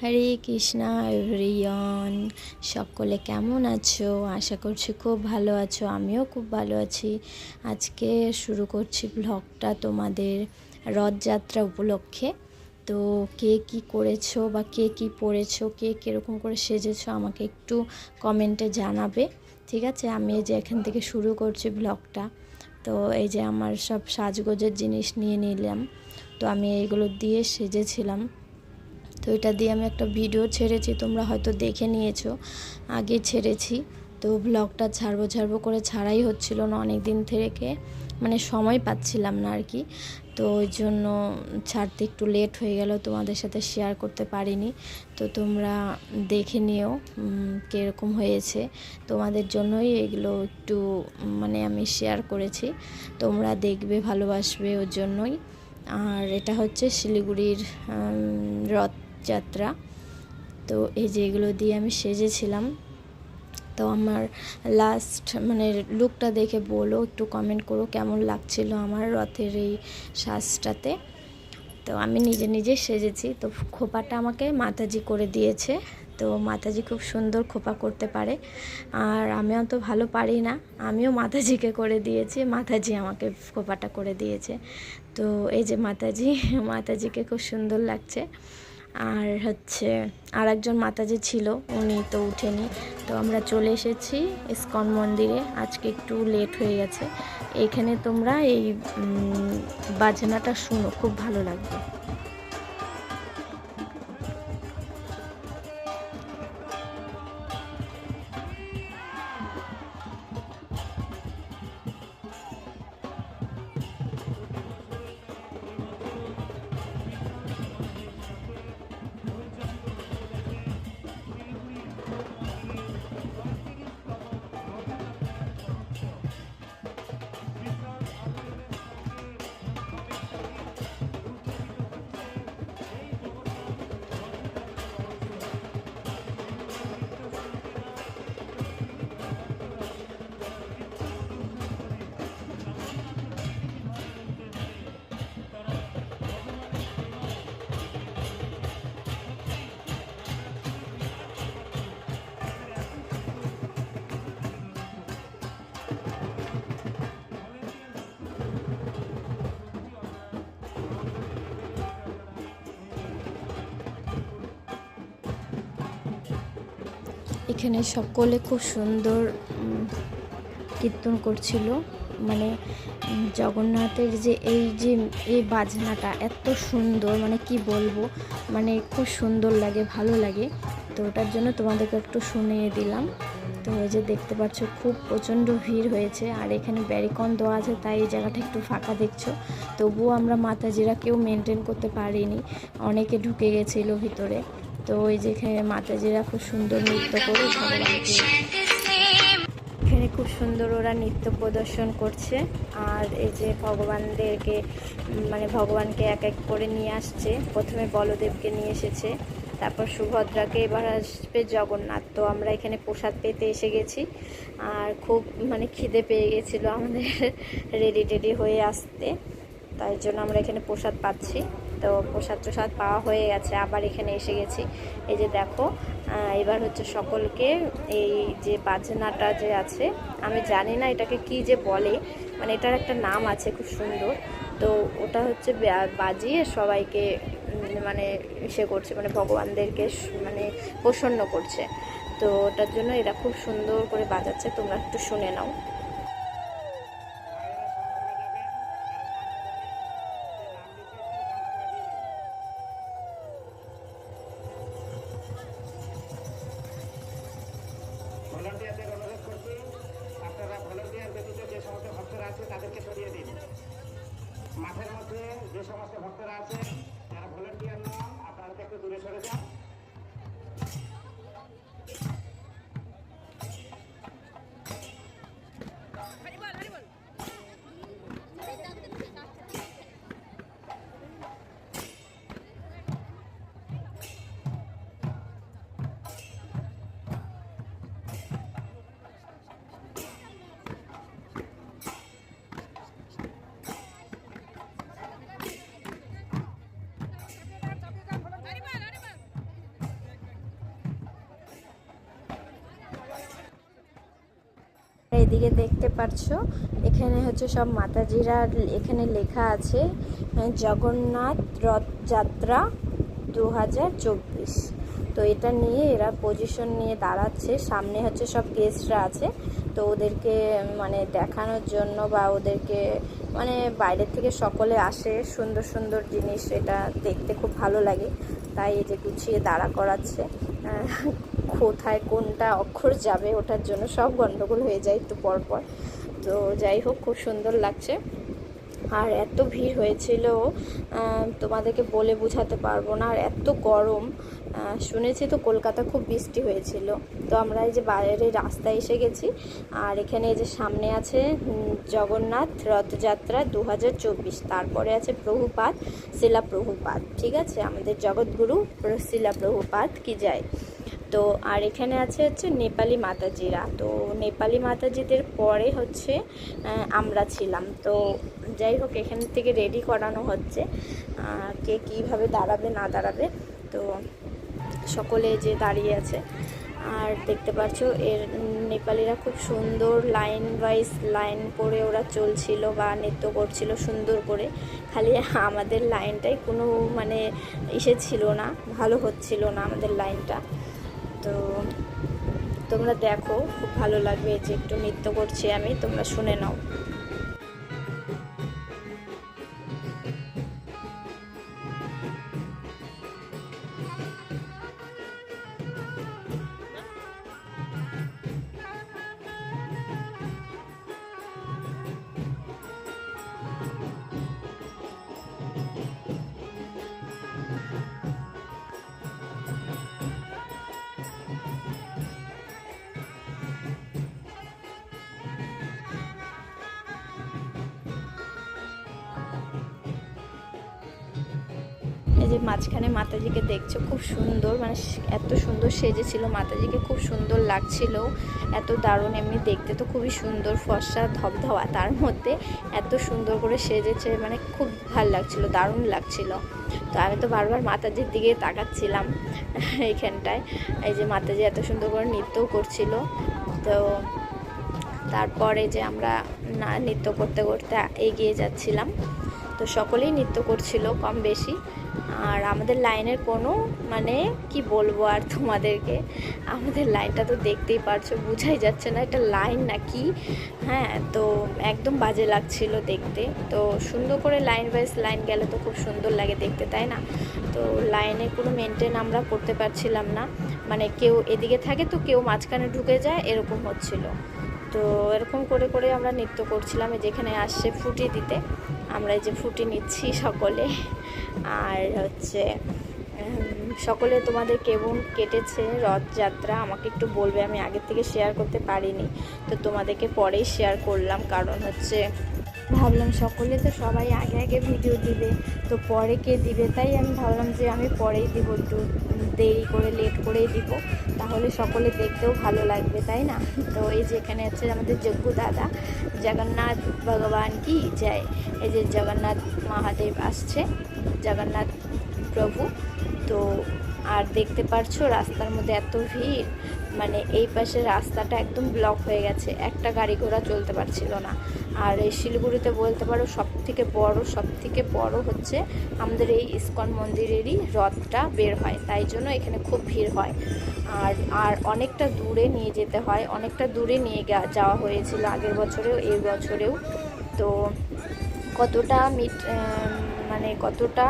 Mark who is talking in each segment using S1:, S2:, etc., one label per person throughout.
S1: হরে Krishna everyone সকলে কেমন আছো? আশা করছি খুব ভালো আছো, আমিও খুব ভালো আছি। আজকে শুরু করছি ব্লগটা তোমাদের রথযাত্রা উপলক্ষে। তো কে কি করেছ বা কে কি পরেছো কে কীরকম করে সেজেছো আমাকে একটু কমেন্টে জানাবে, ঠিক আছে? আমি এই যে এখান থেকে শুরু করছি ব্লগটা। তো এই যে আমার সব সাজগোজের জিনিস নিয়ে নিলাম। তো আমি এইগুলো দিয়ে সেজেছিলাম। তো এটা দিয়ে আমি একটা ভিডিও ছেড়েছি তোমরা হয়তো দেখে নিয়েছো। আগে ছেড়েছি তো ব্লগটা ছাড়বো ছাড়বো করে ছাড়াই হচ্ছিল না অনেক দিন থেকে মানে সময় পাচ্ছিলাম না আর কি তো ওই জন্য ছাড়তে একটু লেট হয়ে গেল তোমাদের সাথে শেয়ার করতে পারিনি। তো তোমরা দেখে নিও কীরকম হয়েছে। তোমাদের জন্যই এগুলো একটু মানে আমি শেয়ার করেছি। তোমরা দেখবে ভালোবাসবে ওর জন্যই। আর এটা হচ্ছে শিলিগুড়ির উম, রথযাত্রা তো এই যে এগুলো দিয়ে আমি সেজেছিলাম। তো আমার লাস্ট মানে লুকটা দেখে বলো, একটু কমেন্ট করো কেমন লাগছিল আমার রথের এই শ্বাসটাতে তো আমি নিজে নিজে সেজেছি। তো খোপাটা আমাকে মাতাজি করে দিয়েছে। তো মাতাজি খুব সুন্দর খোপা করতে পারে। আর আমিও তো ভালো পারি না, আমিও মাতাজিকে করে দিয়েছি। মাতাজি আমাকে খোপাটা করে দিয়েছে। তো এই যে মাতাজি, মাতাজিকে খুব সুন্দর লাগছে। আর হচ্ছে আর একজন মাতাজি ছিল, উনি তো উঠেনি। তো আমরা চলে এসেছি ইস্কন মন্দিরে। আজকে একটু লেট হয়ে গেছে। এখানে তোমরা এই বাজনাটা শুনো, খুব ভালো লাগবে। এখানে সকলে খুব সুন্দর কীর্তন করছিল। মানে জগন্নাথের যে এই যে, এই বাজনাটা এত সুন্দর মানে কি বলব মানে খুব সুন্দর লাগে, ভালো লাগে। তো ওটার জন্য তোমাদেরকে একটু শুনিয়ে দিলাম। তো এই যে দেখতে পাচ্ছ, খুব প্রচণ্ড ভিড় হয়েছে। আর এখানে ব্যারিকন দেওয়া আছে, তাই এই জায়গাটা একটু ফাঁকা দেখছ। তবুও আমরা মাতাজিরা কেউ মেনটেন করতে পারিনি। অনেকে ঢুকে গেছিল ভিতরে। তো ওই যেখানে মাতাজিরা খুব সুন্দর নৃত্য করে এখানে খুব সুন্দর ওরা নৃত্য প্রদর্শন করছে। আর এই যে ভগবানদেরকে মানে ভগবানকে এক এক করে নিয়ে আসছে। প্রথমে বলদেবকে নিয়ে এসেছে, তারপর সুভদ্রাকে, এবার আসবে জগন্নাথ। তো আমরা এখানে প্রসাদ পেতে এসে গেছি। আর খুব মানে খিদে পেয়ে গেছিল আমাদের রেডি টেডি হয়ে আসতে। তাই জন্য আমরা এখানে প্রসাদ পাচ্ছি। তো প্রসাদ প্রসাদ পাওয়া হয়ে গেছে, আবার এখানে এসে গেছি। এই যে দেখো এবার হচ্ছে সকলকে এই যে বাজনাটা যে আছে, আমি জানি না এটাকে কি যে বলে মানে এটার একটা নাম আছে খুব সুন্দর। তো ওটা হচ্ছে বাজিয়ে সবাইকে মানে সে করছে মানে ভগবানদেরকে মানে প্রসন্ন করছে। তো ওটার জন্য এরা খুব সুন্দর করে বাজাচ্ছে, তোমরা একটু শুনে নাও। এদিকে দেখতে পারছ, এখানে হচ্ছে সব মাতাজিরা এখানে লেখা আছে জগন্নাথ রথযাত্রা দু হাজার চব্বিশ। তো এটা নিয়ে এরা পজিশন নিয়ে দাঁড়াচ্ছে, সামনে হচ্ছে সব গেস্টরা আছে। তো ওদেরকে মানে দেখানোর জন্য বা ওদেরকে মানে বাইরের থেকে সকলে আসে, সুন্দর সুন্দর জিনিস, এটা দেখতে খুব ভালো লাগে। তাই এই যে গুছিয়ে দাঁড়া করাচ্ছে কোথায় কোনটা অক্ষর যাবে ওটার জন্য সব গণ্ডগোল হয়ে যায় একটু পর পর তো যাই হোক, খুব সুন্দর লাগছে। আর এত ভিড় হয়েছিল তোমাদেরকে বলে বোঝাতে পারব না। আর এত গরম শুনেছি তো কলকাতা খুব বৃষ্টি হয়েছিল। তো আমরা এই যে বাইরে রাস্তায় এসে গেছি, আর এখানে এই যে সামনে আছে জগন্নাথ রথযাত্রা দু হাজার চব্বিশ। তারপরে আছে প্রভুপাত শিলা প্রভুপাত ঠিক আছে? আমাদের জগৎগুরু শিলা প্রভুপাত কি যায়? তো, আর এখানে আছে হচ্ছে নেপালি মাতাজিরা। তো, নেপালি মাতাজিদের পরে হচ্ছে আমরা ছিলাম। তো যাই হোক, এখান থেকে রেডি করানো হচ্ছে কে কীভাবে দাঁড়াবে, না দাঁড়াবে। তো সকলে যে দাঁড়িয়ে আছে, আর দেখতে পাচ্ছ, এর নেপালিরা খুব সুন্দর লাইন ওয়াইজ লাইন করে ওরা চলছিল বা নৃত্য করছিল সুন্দর করে। খালি আমাদের লাইনটাই কোনো মানে ইসে ছিল না, ভালো হচ্ছিল না আমাদের লাইনটা তো তোমরা দেখো, খুব ভালো লাগবে যে একটু নৃত্য করছি আমি, তোমরা শুনে নাও। মাঝখানে মাতাজিকে দেখছ, খুব সুন্দর মানে এত সুন্দর সেজেছিল, মাতাজিকে খুব সুন্দর লাগছিল, এত দারুণ এমনি দেখতে, তো খুবই সুন্দর ফর্সা ধবধবা, তার মধ্যে এত সুন্দর করে সেজেছে মানে খুব ভালো লাগছিল, দারুণ লাগছিল। তো আমি তো বারবার মাতাজির দিকে তাকাচ্ছিলাম এইখানটায় এই যে মাতাজি এত সুন্দর করে নৃত্যও করছিল, তো তারপরে যে আমরা না, নৃত্য করতে করতে এগিয়ে যাচ্ছিলাম, তো সকলেই নৃত্য করছিল কম বেশি আর আমাদের লাইনের কোনো মানে কি বলব আর তোমাদেরকে? আমাদের লাইনটা তো দেখতেই পারছ, বোঝাই যাচ্ছে না এটা লাইন না কি হ্যাঁ তো একদম বাজে লাগছিল দেখতে। তো সুন্দর করে লাইন ওয়াইজ লাইন গেলে তো খুব সুন্দর লাগে দেখতে, তাই না? তো লাইনে কোনো মেনটেন আমরা করতে পারছিলাম না। মানে কেউ এদিকে থাকে তো কেউ মাঝখানে ঢুকে যায়, এরকম হচ্ছিল। তো এরকম করে করে আমরা নৃত্য করছিলাম যেখানে আসছে ফুটি দিতে। আমরা এই যে ফুটি নিচ্ছি সকলে। আর হচ্ছে সকলে তোমাদের কেমন কেটেছে রথযাত্রা? আমাকে একটু বলবে, আমি আগের থেকে শেয়ার করতে পারিনি। তো তোমাদেরকে পরেই শেয়ার করলাম, কারণ হচ্ছে, ভাবলাম সকলে তো সবাই আগে আগে ভিডিও দিবে, তো পরে কে দিবে? তাই আমি ভাবলাম যে আমি পরেই দিব একটু দেরি করে লেট করেই দিব। তাহলে সকলে দেখতেও ভালো লাগবে, তাই না? তো এই যে এখানে আছে আমাদের যজ্ঞ দাদা, জগন্নাথ ভগবান কি? জয়। এই যে জগন্নাথ মহাদেব আসছে, জগন্নাথ প্রভু। তো আর দেখতে পারছ রাস্তার মধ্যে এত ভিড়? মানে এই পাশে রাস্তাটা একদম ব্লক হয়ে গেছে। একটা গাড়ি ঘোড়া চলতে পারছিল না। আর এই শিলিগুড়িতে বলতে পারো সব থেকে বড় সব থেকে বড় হচ্ছে আমাদের এই ইস্কন মন্দিরেরই রথটা বের হয়। তাই জন্য এখানে খুব ভিড় হয়। আর আর অনেকটা দূরে নিয়ে যেতে হয়। অনেকটা দূরে নিয়ে যাওয়া হয়েছিল আগের বছরেও, এই বছরেও। তো কতটা মিট মানে কতটা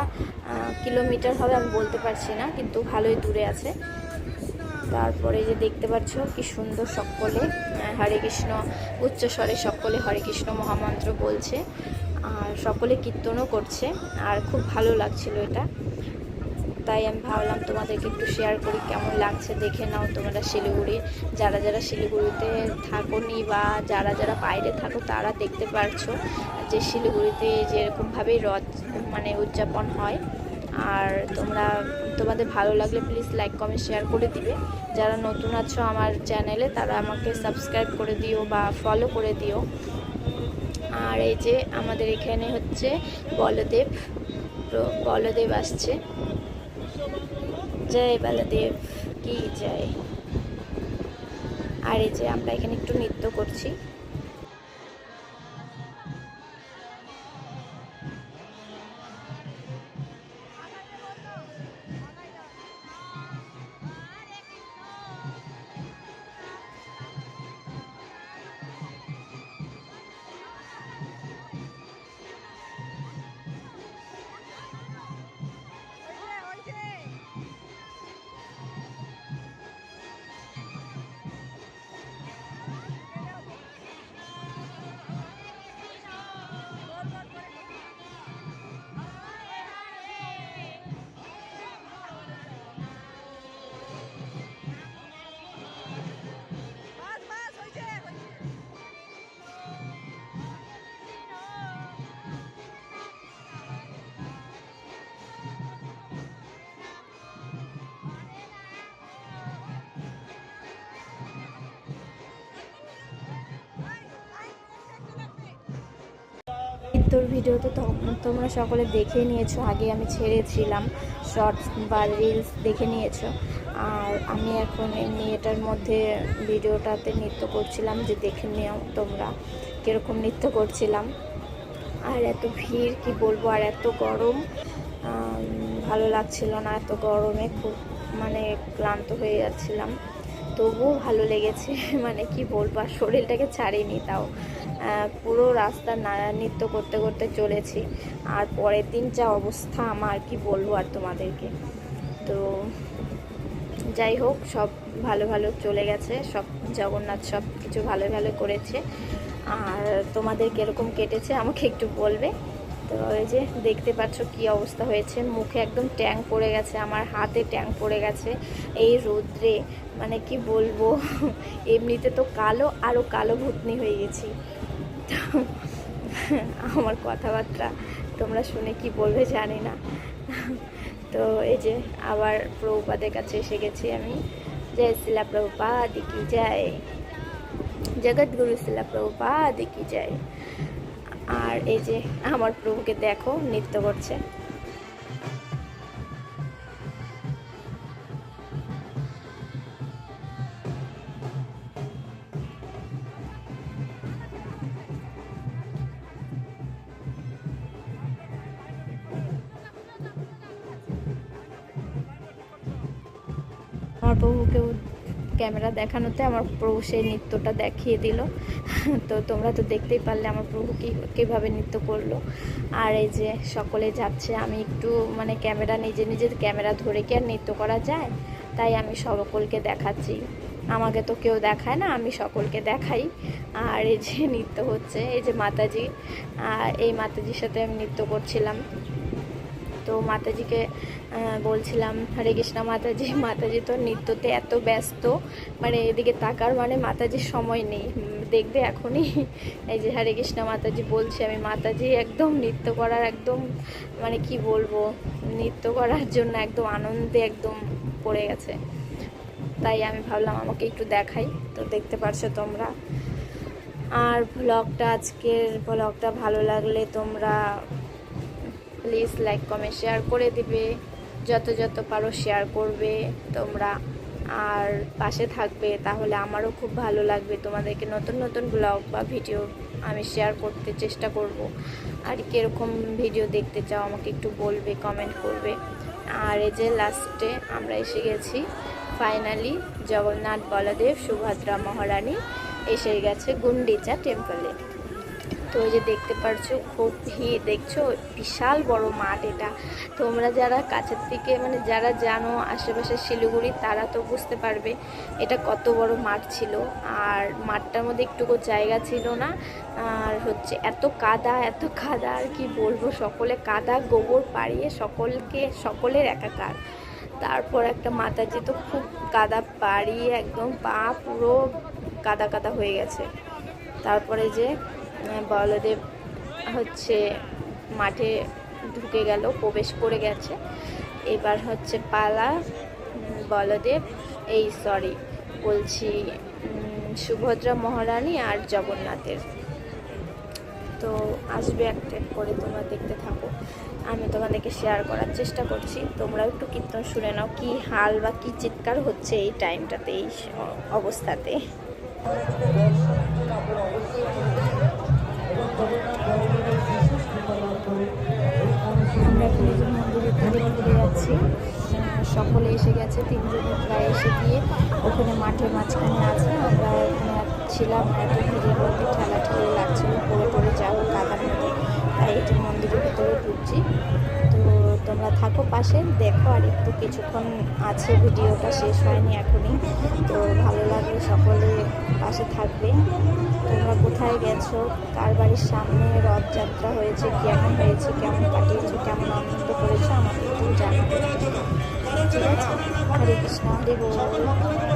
S1: কিলোমিটার হবে আমি বলতে পারছি না, কিন্তু ভালোই দূরে আছে। তারপরে যে দেখতে পাচ্ছ কি সুন্দর সকলে, হরে কৃষ্ণ উচ্চস্বরে সকলে হরে কৃষ্ণ মহামন্ত্র বলছে, আর সকলে কীর্তনও করছে, আর খুব ভালো লাগছিল এটা। তাই আমি ভাবলাম তোমাদেরকে একটু শেয়ার করি, কেমন লাগছে দেখে নাও তোমরা শিলিগুড়ি। যারা যারা শিলিগুড়িতে থাকো নি বা যারা যারা বাইরে থাকো, তারা দেখতে পারছ যে শিলিগুড়িতে যেরকমভাবেই রথ মানে উদযাপন হয়। আর তোমরা তোমাদের ভালো লাগলে প্লিজ লাইক কমেন্ট শেয়ার করে দিবে। যারা নতুন আছো আমার চ্যানেলে তারা আমাকে সাবস্ক্রাইব করে দিও বা ফলো করে দিও। আর এই যে আমাদের এখানে হচ্ছে বলদেব। বলদেব আসছে। জয় বলদেব, কি জয়। আর এই যে আমরা এখানে একটু নৃত্য করছি। ভিতর ভিডিও তো তোমরা সকলে দেখে নিয়েছো। আগে আমি ছেড়েছিলাম। শর্টস বা রিলস দেখে নিয়েছো। আর আমি এখন এমনি এটার মধ্যে ভিডিওটাতে নৃত্য করছিলাম যে দেখে নিও তোমরা কীরকম নৃত্য করছিলাম। আর এত ভিড়, কি বলব? আর এত গরম। ভালো লাগছিল না এত গরমে। খুব মানে ক্লান্ত হয়ে যাচ্ছিলাম। তবুও ভালো লেগেছে। মানে কি বলব? আর শরীরটাকে ছাড়িনি তাও। পুরো রাস্তা নৃত্য করতে করতে চলেছি। আর পরের দিন যা অবস্থা আমার কি বলব আর তোমাদেরকে? তো যাই হোক, সব ভালো ভালো চলে গেছে। সব জগন্নাথ সব কিছু ভালো ভালো করেছে। আর তোমাদের কীরকম কেটেছে আমাকে একটু বলবে? তো এই যে দেখতে পাচ্ছ কি অবস্থা হয়েছে। মুখে একদম ট্যাং পড়ে গেছে, আমার হাতে ট্যাং পড়ে গেছে। এই রোদ্রে মানে কি বলব, এমনিতে তো কালো আরও কালো ভূতনি হয়ে গেছি। আমার কথাবার্তা তোমরা শুনে কি বলবে জানি না। তো এই যে আবার প্রভুপাদের কাছে এসে গেছি আমি। জয় শিলা প্রভুপাদ কি যায় জগৎগুরু শিলা প্রভুপাদ কি যায় আর এই যে আমার প্রভুকে দেখো নৃত্য করছে। আমার প্রভুকেও ক্যামেরা দেখানোতে আমার প্রভু সেই নৃত্যটা দেখিয়ে দিল। তো তোমরা তো দেখতেই পারলে আমার প্রভু কী, কীভাবে নৃত্য করল। আর এই যে সকলে যাচ্ছে, আমি একটু মানে ক্যামেরা নিজে নিজের ক্যামেরা ধরে কি আর নৃত্য করা যায়? তাই আমি সকলকে দেখাচ্ছি। আমাকে তো কেউ দেখায় না, আমি সকলকে দেখাই। আর এই যে নৃত্য হচ্ছে, এই যে মাতাজি, আর এই মাতাজির সাথে আমি নৃত্য করছিলাম। তো মাতাজিকে বলছিলাম, হরে কৃষ্ণা মাতাজি মাতাজি তো নৃত্যতে এত ব্যস্ত। মানে এদিকে তাকার মানে মাতাজির সময় নেই। দেখবে এখনই। এই যে হরে কৃষ্ণা মাতাজি বলছি, আমি মাতাজি, একদম নৃত্য করার একদম মানে কি বলব, নৃত্য করার জন্য একদম আনন্দে একদম পড়ে গেছে। তাই আমি ভাবলাম আমাকে একটু দেখাই। তো দেখতে পারছ তোমরা। আর ব্লগটা আজকের ব্লগটা ভালো লাগলে তোমরা প্লিজ লাইক কমেন্ট শেয়ার করে দিবে। যত যত পারো শেয়ার করবে তোমরা। আর পাশে থাকবে, তাহলে আমারও খুব ভালো লাগবে। তোমাদেরকে নতুন নতুন ব্লগ বা ভিডিও আমি শেয়ার করতে চেষ্টা করব। আর কীরকম ভিডিও দেখতে চাও আমাকে একটু বলবে কমেন্ট করবে। আর এই যে লাস্টে আমরা এসে গেছি। ফাইনালি জগন্নাথ বলদেব, সুভদ্রা মহারানী এসে গেছে গুন্ডিচা টেম্পলে তো ওই যে দেখতে পারছ, খুব ভিড়, দেখছ? বিশাল বড় মাঠ এটা। তোমরা যারা কাছের থেকে মানে যারা জানো আশেপাশে শিলিগুড়ি, তারা তো বুঝতে পারবে এটা কত বড় মাঠ ছিল। আর মাঠটার মধ্যে একটুকু জায়গা ছিল না। আর হচ্ছে এত কাদা এত কাদা, আর কি বলব? সকলে কাদা, গোবর পাড়িয়ে সকলকে, সকলের একাকার। তারপর একটা মাতাজি তো খুব কাদা পাড়িয়ে একদম পা পুরো কাদা কাদা হয়ে গেছে। তারপরে যে বলদেব হচ্ছে মাঠে ঢুকে গেল, প্রবেশ করে গেছে। এবার হচ্ছে পালা বলদেব, এই সরি বলছি সুভদ্রা মহারানী আর জগন্নাথের। তো আসবে এক একটা করে তোমরা দেখতে থাকো। আমি তোমাদেরকে শেয়ার করার চেষ্টা করছি। তোমরাও একটু কীর্তন শুনে নাও, কি হাল বা কি চিৎকার হচ্ছে এই টাইমটাতে এই অবস্থাতে। সকলে এসে গেছে তিনজনে প্রায় এসে গিয়ে ওখানে মাঠের মাঝখানে আছে। আমরা ওখানে ছিলাম, এত ভিড়ের মধ্যে ঠেলা ঠেলে লাগছিল, পড়ে পড়ে যাব কাদার মধ্যে তাই যে মন্দিরের ভিতরে ঢুকছি। তো তোমরা থাকো পাশে, দেখো আর একটু কিছুক্ষণ আছে, ভিডিওটা শেষ হয়নি এখনই। তো ভালো লাগলে সকলে পাশে থাকবে। তোমরা কোথায় গেছো? কার বাড়ির সামনে রথযাত্রা হয়েছে? কেমন হয়েছে? কেমন কাটিয়েছো? কেমন আনন্দ করেছ? আমাকে একটু জানাবে। ঠিক আছে হরে কৃষ্ণ হরে বল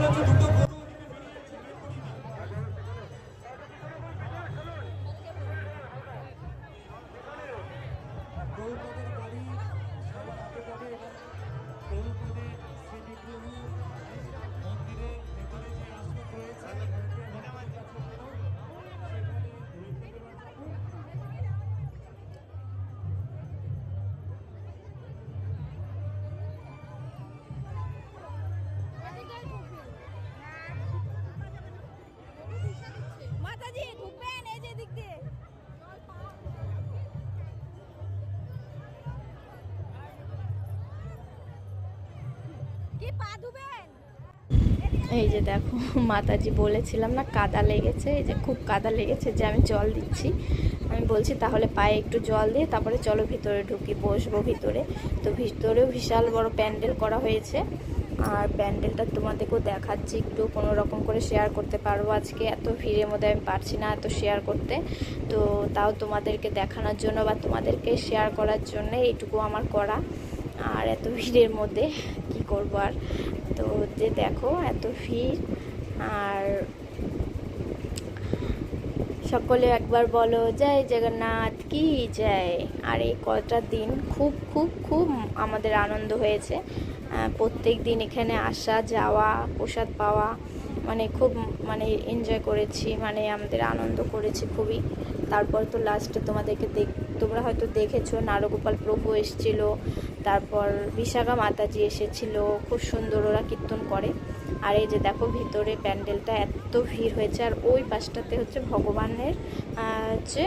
S1: এই যে দেখো, মাতাজি বলেছিলাম না, কাদা লেগেছে, এই যে খুব কাদা লেগেছে, যে আমি জল দিচ্ছি। আমি বলছি, তাহলে পায়ে একটু জল দিয়ে তারপরে চলো ভিতরে ঢুকি, বসবো ভিতরে। তো ভিতরেও বিশাল বড় প্যান্ডেল করা হয়েছে। আর প্যান্ডেলটা তোমাদেরকেও দেখাচ্ছি, একটু কোনো রকম করে শেয়ার করতে পারব। আজকে এত ভিড়ের মধ্যে আমি পারছি না এত শেয়ার করতে। তো তাও তোমাদেরকে দেখানোর জন্য বা তোমাদেরকে শেয়ার করার জন্য এইটুকু আমার করা। আর এত ভিড়ের মধ্যে কি করব আর? তো যে দেখো, এত ভিড়, আর সকলে একবার বলো, জয় জগন্নাথ কি জয়? আর এই কটা দিন খুব খুব খুব আমাদের আনন্দ হয়েছে। প্রত্যেক দিন এখানে আসা, যাওয়া, প্রসাদ পাওয়া মানে খুব মানে এনজয় করেছি মানে আমাদের আনন্দ করেছি খুবই। তারপর তো লাস্টে তোমাদেরকে দেখ, তোমরা হয়তো দেখেছ নারগোপাল প্রভু এসেছিল তারপর বিশাখা মাতাজি এসেছিল, খুব সুন্দর ওরা কীর্তন করে। আর এই যে দেখো ভিতরে প্যান্ডেলটা এত ভিড় হয়েছে, আর ওই পাশটাতে হচ্ছে ভগবানের হচ্ছে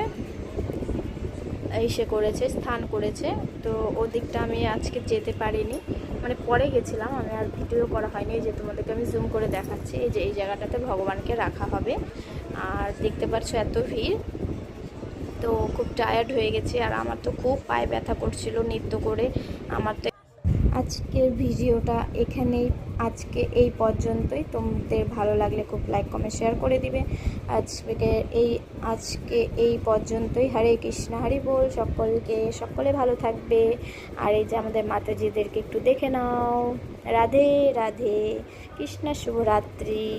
S1: এসে করেছে, স্থান করেছে। তো ওদিকটা আমি আজকে যেতে পারিনি। মানে পরে গেছিলাম, আমি আর ভিডিও করা হয়নি যে তোমাদেরকে আমি জুম করে দেখাচ্ছি। এই যে এই জায়গাটাতে ভগবানকে রাখা হবে। আর দেখতে পাচ্ছ এত ভিড়। তো খুব টায়ার্ড হয়ে গেছি আর আমার তো খুব পায়ে ব্যথা করছিল নৃত্য করে। আমার তো আজকের ভিডিওটা এখানেই, আজকে এই পর্যন্তই। তোমাদের ভালো লাগলে খুব লাইক কমেন্ট শেয়ার করে দিবে। আজকে এই আজকে এই পর্যন্তই। হরে কৃষ্ণ, হরি বল। সকলকে, সকলে ভালো থাকবে। আর এই যে আমাদের মাতাজিদেরকে একটু দেখে নাও। রাধে রাধে। কৃষ্ণ, শুভরাত্রি।